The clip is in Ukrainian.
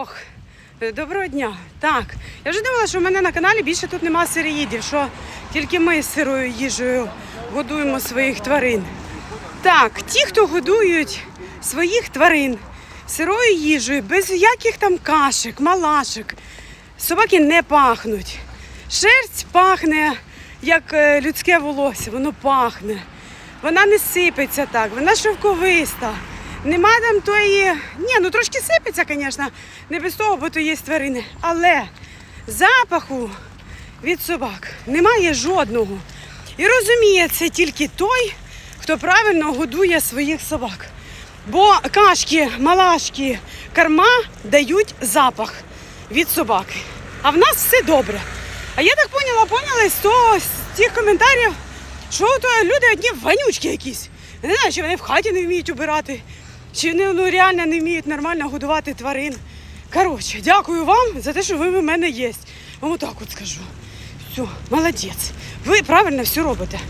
Ох, е, доброго дня. Так, я вже думала, що в мене на каналі більше тут нема сироїдів, що тільки ми сирою їжею годуємо своїх тварин. Так, ті, хто годують своїх тварин сирою їжею, без яких там кашек, малашек, собаки не пахнуть. Шерсть пахне, як е, людське волосся, воно пахне. Вона не сипеться так, вона шовковиста. Нема там тої. Ні, ну трошки сипеться, звісно, не без того, бо то є тварини. Але запаху від собак немає жодного. І розуміє це тільки той, хто правильно годує своїх собак. Бо кашки, малашки, корма дають запах від собаки. А в нас все добре. А я так поняла, поняла з того, з тих коментарів, що то люди одні вонючки якісь. Не знаю, чи вони в хаті не вміють убирати, чи вони ну, реально не вміють нормально годувати тварин. Коротше, дякую вам за те, що ви в мене є. Вам отак от скажу. Все, молодець. Ви правильно все робите.